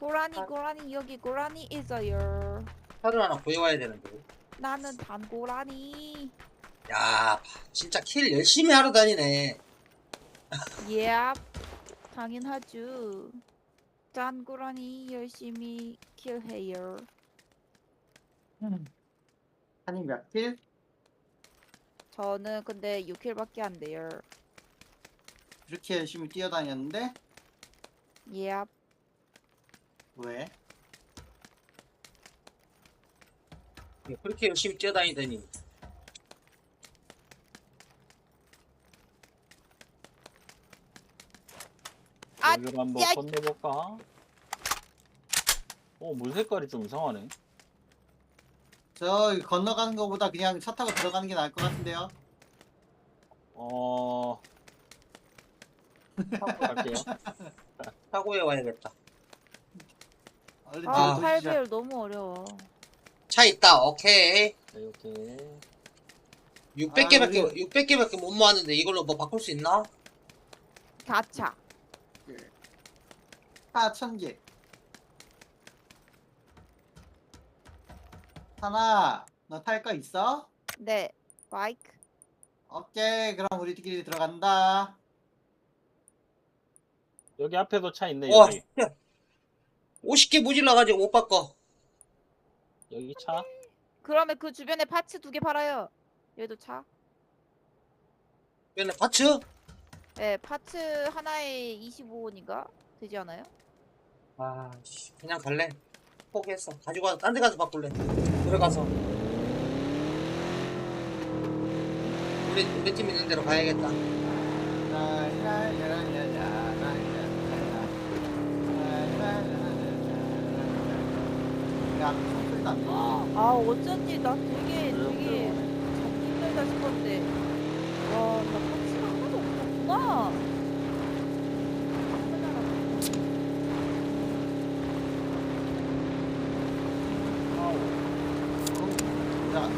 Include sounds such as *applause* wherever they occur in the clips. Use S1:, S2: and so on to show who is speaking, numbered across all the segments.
S1: 고라니
S2: 아.
S1: 고라니 여기 고라니 있어요.
S2: 차를 하나 구해와야 되는데.
S1: 나는 단고라니.
S2: 야, 진짜 킬 열심히 하러 다니네.
S1: 예. 당연하죠. 단고라니 열심히 킬해요.
S3: 한이 몇 킬?
S1: 저는 근데 6킬밖에 안 돼요.
S3: 그렇게 열심히 뛰어다녔는데
S1: 예.
S3: 왜?
S2: 그렇게 열심히 뛰어다니더니.
S1: 아,
S4: 여기를 한번
S1: 야,
S4: 건너볼까? 어, 물 색깔이 좀 이상하네.
S3: 저 건너가는 것보다 그냥 차 타고 들어가는 게 나을 것 같은데요.
S4: 어, 하고 *laughs* 갈게요.
S2: 사고에 와야겠다.
S3: 얼른
S1: 아,
S3: 뒤로 도시죠.
S1: 8배율 너무 어려워.
S2: 차 있다. 오케이.
S4: 네, 이렇게.
S2: 600개밖에
S3: 아, 우리-
S2: 600개밖에 못 모았는데 이걸로 뭐 바꿀 수 있나?
S1: 가차.
S3: 차천 개. 하나, 너 탈 거 있어?
S1: 네. 바이크.
S3: 오케이, 그럼 우리끼리 들어간다.
S4: 여기 앞에도 차 있네,
S2: 와,
S4: 여기.
S2: 50개 모질러가지고 못 바꿔.
S4: 여기 차.
S1: 그러면 그 주변에 파츠 두 개 팔아요. 얘도 차.
S2: 얘네 파츠?
S1: 네, 파츠 하나에 25원인가 되지 않아요?
S2: 아, 씨, 그냥 갈래. 포기했어. 가지고 와서 딴 데 가서 바꿀래. 들어가서. 우리 우리 팀 있는 데로 가야겠다.
S3: 야, 소리도 안 나.
S1: 아 어쩐지 나 되게 되게 잡기 힘들다 싶었는데 와나 파츠가 하나도 없었구나
S3: 자.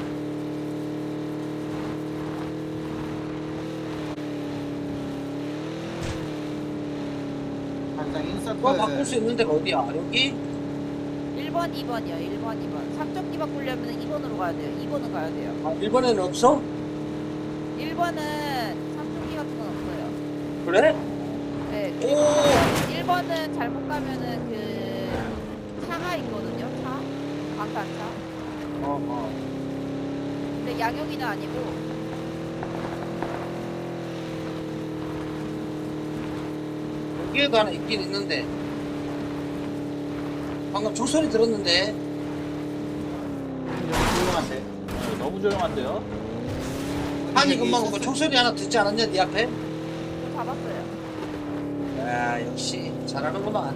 S3: 당장 인서클
S2: 뭐 바꿀 수 있는 데가 어디야? 여기?
S1: 1번 2번이요 1번 2번 3점 기 바꾸려면 2번으로 가야 돼요 2번은 가야 돼요
S2: 아, 1번에는 없어?
S1: 1번은 3점 기 같은 건 없어요
S2: 그래?
S1: 네
S2: 오!
S1: 1번은 잘못 가면은 그 차가 있거든요 차 방탄차
S2: 어, 어.
S1: 근데 양용이는 아니고
S2: 여기에도 하나 있긴 있는데. 방금 조소리 들었는데.
S3: 조용한데
S4: 네, 너무 조용한데요?
S2: 아니, 금방 뭐 총소리 하나 듣지 않았냐, 네 앞에?
S1: 저 잡았어요
S2: 야, 역시 잘하는구만.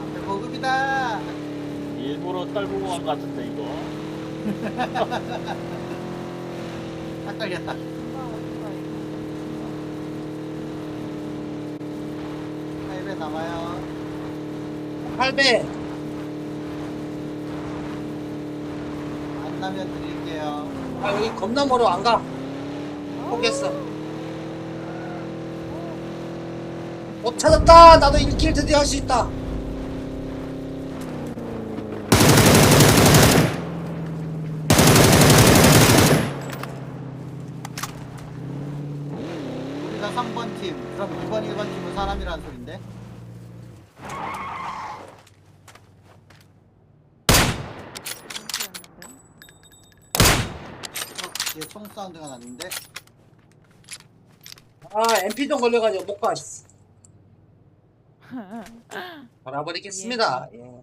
S3: 앞에 보급이다
S4: 일부러 떨구고 간 것 같은데, 이거. *laughs*
S3: 딱 걸렸다
S1: 금방 어디가 이거
S3: 8배 남아요
S2: 8배.
S3: 안 나면 드릴게요
S2: 아, 여기 겁나 멀어, 안 가. 포기했어. 못 찾았다! 나도 1킬 드디어 할 수 있다.
S3: 우리가 3번 팀 그럼 2번 1번 팀은 사람이라는 소린데 어, 뒤에 총 사운드가 났는데
S2: 아, MP전 걸려가지고 못 가. *laughs* 돌아버리겠습니다. 예.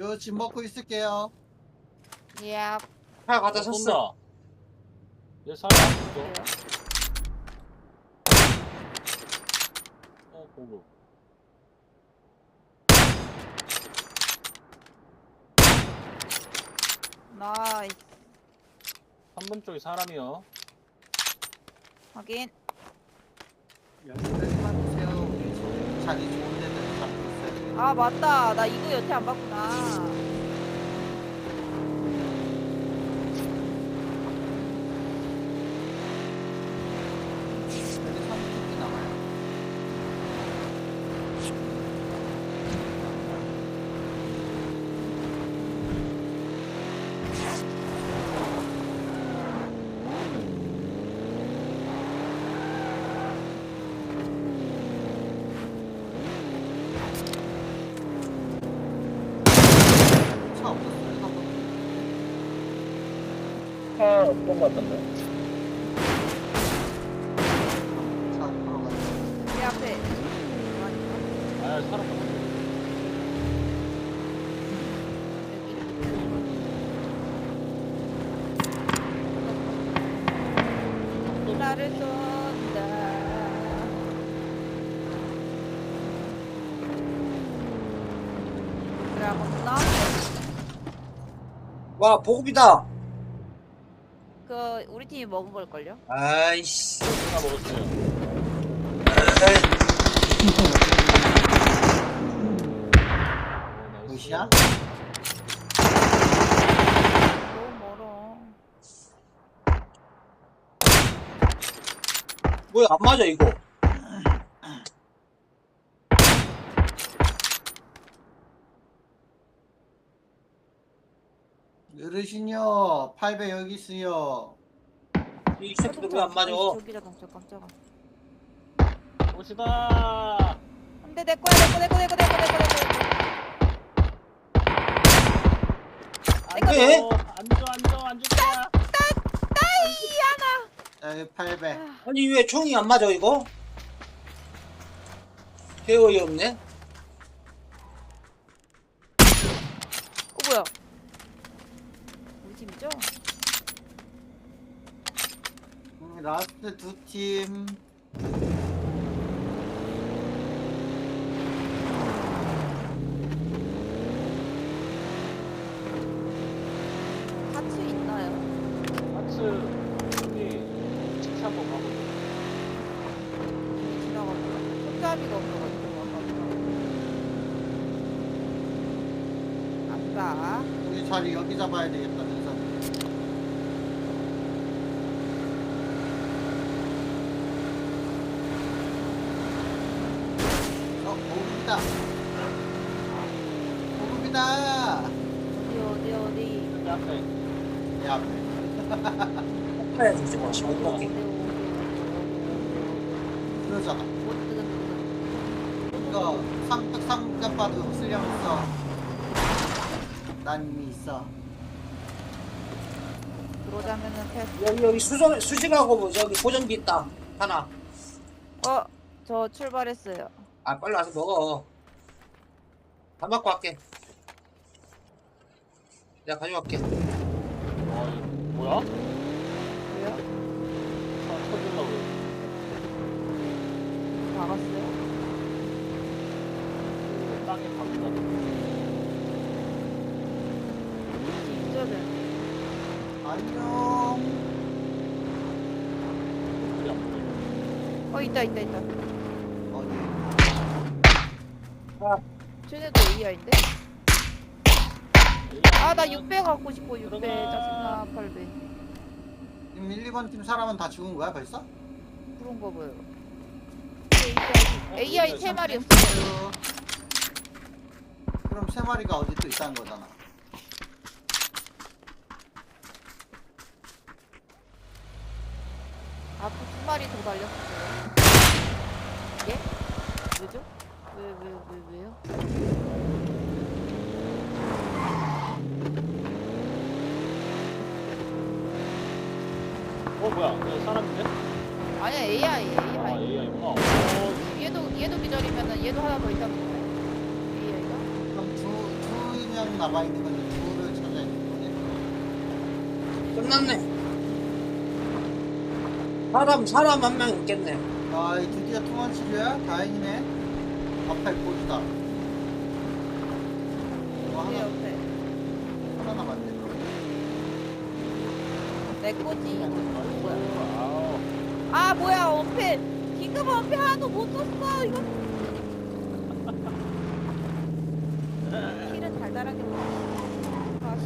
S3: 요집 먹고 있을게요
S1: 예.
S2: 차 갖다
S4: 어,
S2: 섰어.
S4: 얘 사람 안 죽어. 어, 보고.
S1: 나이스
S4: 3번 쪽에 사람이요.
S1: 확인.
S3: 우리 지금 자리 좋은 데들 잡고 있어요
S1: 아 맞다. 나 이거 여태 안 봤구나
S3: 여기 30개 남아요
S4: 그런 것 같던데.
S1: 아?
S2: 와 보급이다
S1: 그 우리 팀이 먹은 걸 걸요?
S2: 아이씨
S4: 제가 먹었어요. 나이스.
S3: 무시야?
S1: 너무 멀어
S2: 뭐야 안 맞아 이거
S3: 어르신요. 8배 여기 있어요.
S2: 이 새끼들 왜안 맞아.
S1: 저기 자동차 깜짝아
S4: 옷이다.
S1: 안돼 내 거야 내 거 내 거 내 거 내 거 내 거 내거.
S2: 왜?
S4: 앉아, 앉아, 앉아.
S3: 자 여기 8배.
S2: 아니 왜 총이 안 맞아 이거? 개어이 없네
S1: 어 뭐야 우리 팀이죠?
S3: 음, 라스트 두팀
S1: 같이 있나요?
S4: 마츠, 여기, 치킨 한번 가보자.
S1: 지나가고 손잡이가 없어가지고 아까 안가
S3: 우리 자리 여기 잡아야 되겠다 그래서 어 보급이다. 보급이다.
S1: 어디 어디 어디?
S4: 여기 앞에.
S3: 내 앞에. *laughs*
S2: 이제 뭐못 먹게
S3: 그러잖아.
S1: 못 뜨는
S3: 이거 삼, 삼각바도 쓰려면 있어. 난 이미 있어.
S1: 들어오자면은 패스
S2: 여기 여기 수정 수식하고 뭐 저기 보정기 있다. 하나.
S1: 어 저 출발했어요
S2: 아 빨리 와서 먹어 다 먹고 갈게 내가 가져갈게
S4: 어, 이거 뭐야?
S1: 왜요?
S4: 차 터질라고 그래.
S1: 나갔어요?
S4: 그 땅에 박는다.
S1: 진짜네
S3: 안녕
S4: 소리 안 보여.
S1: 어 있다 있다 있다 쟤네도 AI인데? 아 나 600 갖고 싶어 600
S4: 들어가.
S1: 짜증나 800
S3: 지금 1, 2번 팀 사람은 다 죽은 거야 벌써?
S1: 그런 거 보여 AI AI 세 마리 없어요
S3: 그럼 세 마리가 어디 또 있다는 거잖아
S1: 앞으로 두 마리 더 달렸어요 예? 왜죠? 왜 왜 왜 왜요?
S4: 어, 뭐야? 이거 사람인데?
S1: 아니야 AI
S4: 아,
S1: AI
S4: AI구나. 어,
S1: 얘도 얘도 기다리면은 얘도 하나 더 거네 AI가
S3: 그럼 두, 두 명 남아있는 건데 두를 찾아야 되는
S2: 끝났네 사람 사람 한 명 있겠네
S3: 거네 아 드디어 통원 치료야? 다행이네 앞에 보이다.
S1: 뭐내
S3: 하나,
S1: 옆에
S3: 하나 남았네 그럼
S1: 내 거지. 뭐야.
S4: 아우.
S1: 아 뭐야 원패 긴급 원패 하나도 못 썼어 이거. *laughs* 킬은 달달하게 먹었어